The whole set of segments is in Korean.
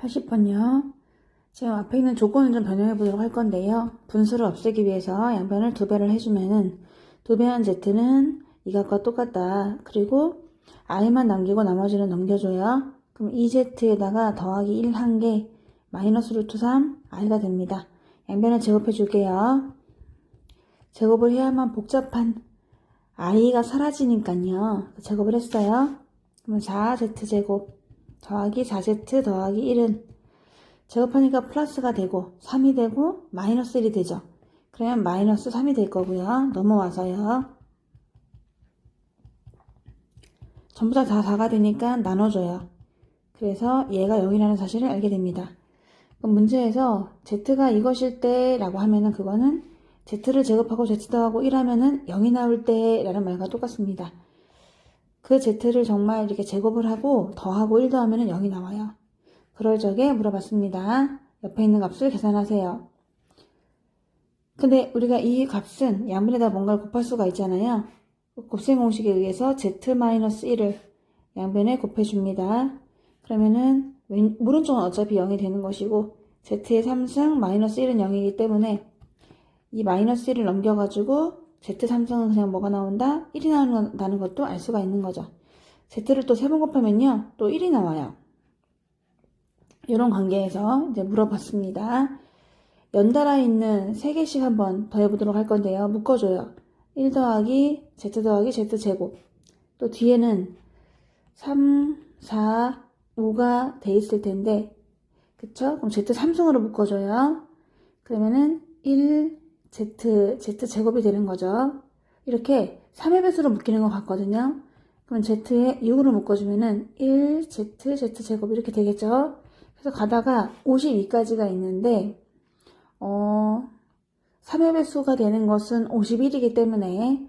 80번요. 지금 앞에 있는 조건을 좀 변형해 보도록 할 건데요. 분수를 없애기 위해서 양변을 두 배를 해주면은 두 배한 z는 이 값과 똑같다. 그리고 i만 남기고 나머지는 넘겨줘요. 그럼 2z에다가 더하기 1 한 개 마이너스 루트 3 i가 됩니다. 양변을 제곱해 줄게요. 제곱을 해야만 복잡한 i가 사라지니까요. 제곱을 했어요. 그러면 4z제곱 더하기 4z 더하기 1은 제곱하니까 플러스가 되고 3이 되고 마이너스 1이 되죠. 그러면 마이너스 3이 될 거고요. 넘어와서요. 전부 다 다 4가 되니까 나눠줘요. 그래서 얘가 0이라는 사실을 알게 됩니다. 그럼 문제에서 z가 이것일 때 라고 하면은 그거는 z를 제곱하고 z 더하고 1 하면은 0이 나올 때 라는 말과 똑같습니다. 그 z를 정말 이렇게 제곱을 하고 더하고 1 더하면은 0이 나와요. 그럴 적에 물어봤습니다. 옆에 있는 값을 계산하세요. 근데 우리가 이 값은 양변에다 뭔가를 곱할 수가 있잖아요. 곱셈 공식에 의해서 z-1을 양변에 곱해줍니다. 그러면은 왼- 오른쪽은 어차피 0이 되는 것이고 z의 3승 마이너스 1은 0이기 때문에 이 마이너스 1을 넘겨가지고 z 3승은 그냥 뭐가 나온다? 1이 나온다는 것도 알 수가 있는 거죠. z를 또 세 번 곱하면요. 또 1이 나와요. 이런 관계에서 이제 물어봤습니다. 연달아 있는 세 개씩 한번 더해보도록 할 건데요. 묶어줘요. 1 더하기 z 더하기 z 제곱. 또 뒤에는 3, 4, 5가 돼 있을 텐데, 그쵸? 그럼 z 3승으로 묶어줘요. 그러면은 1, z, z 제곱이 되는 거죠. 이렇게 3의 배수로 묶이는 것 같거든요. 그럼 z에 6으로 묶어주면은 1, z, z 제곱 이렇게 되겠죠. 그래서 가다가 52까지가 있는데, 어, 3의 배수가 되는 것은 51이기 때문에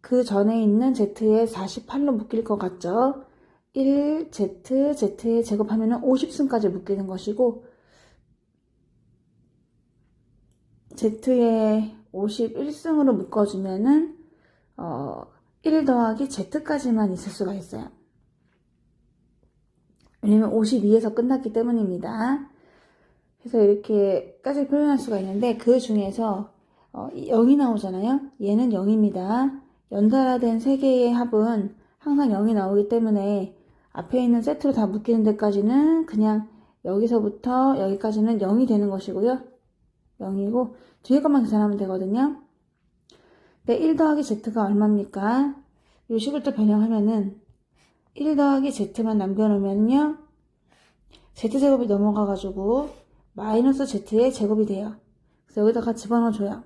그 전에 있는 z에 48로 묶일 것 같죠. 1, z, z에 제곱하면 50승까지 묶이는 것이고, z에 51승으로 묶어주면은, 어, 1 더하기 z까지만 있을 수가 있어요. 왜냐면 52에서 끝났기 때문입니다. 그래서 이렇게까지 표현할 수가 있는데 그 중에서 어, 0이 나오잖아요. 얘는 0입니다. 연달아 된세 개의 합은 항상 0이 나오기 때문에 앞에 있는 세트로 다 묶이는 데까지는 그냥 여기서부터 여기까지는 0이 되는 것이고요. 0이고 뒤에 것만 계산하면 되거든요. 근데 1 더하기 z가 얼마입니까? 이 식을 또 변형하면은 1 더하기 z만 남겨놓으면요. z제곱이 넘어가가지고 마이너스 z의 제곱이 돼요. 그래서 여기다가 집어넣어줘요.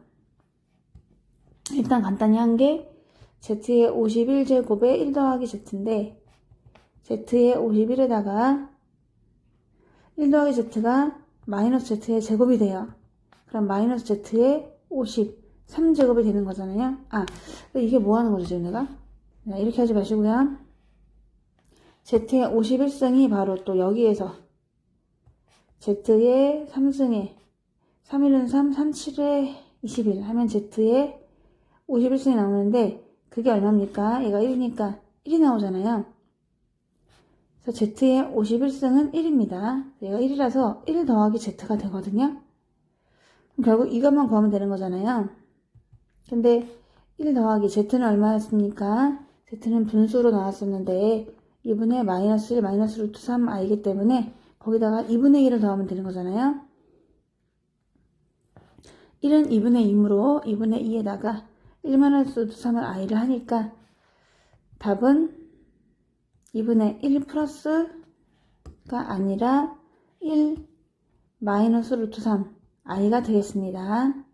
일단 간단히 한 게 z의 51제곱에 1 더하기 z인데 z의 51에다가 1 더하기 z가 마이너스 z의 제곱이 돼요. 그럼 마이너스 z의 53제곱이 되는 거잖아요. 아, 이게 뭐 하는 거죠, 지금 내가? 네, 이렇게 하지 마시고요. z의 51승이 바로 또 여기에서 z의 3승에 3일은 3, 37에 21 하면 z의 51승이 나오는데 그게 얼마입니까? 얘가 1이니까 1이 나오잖아요. 그래서 z의 51승은 1입니다. 얘가 1이라서 1 더하기 z가 되거든요. 결국 이것만 구하면 되는 거잖아요. 근데 1 더하기 z는 얼마였습니까? z는 분수로 나왔었는데 2분의 마이너스 1 마이너스 루트 3i이기 때문에 거기다가 2분의 1을 더하면 되는 거잖아요. 1은 2분의 2이므로 2분의 2에다가 1 마이너스 루트 3을 i를 하니까 답은 2분의 1 플러스가 아니라 1 마이너스 루트 3 i가 되겠습니다.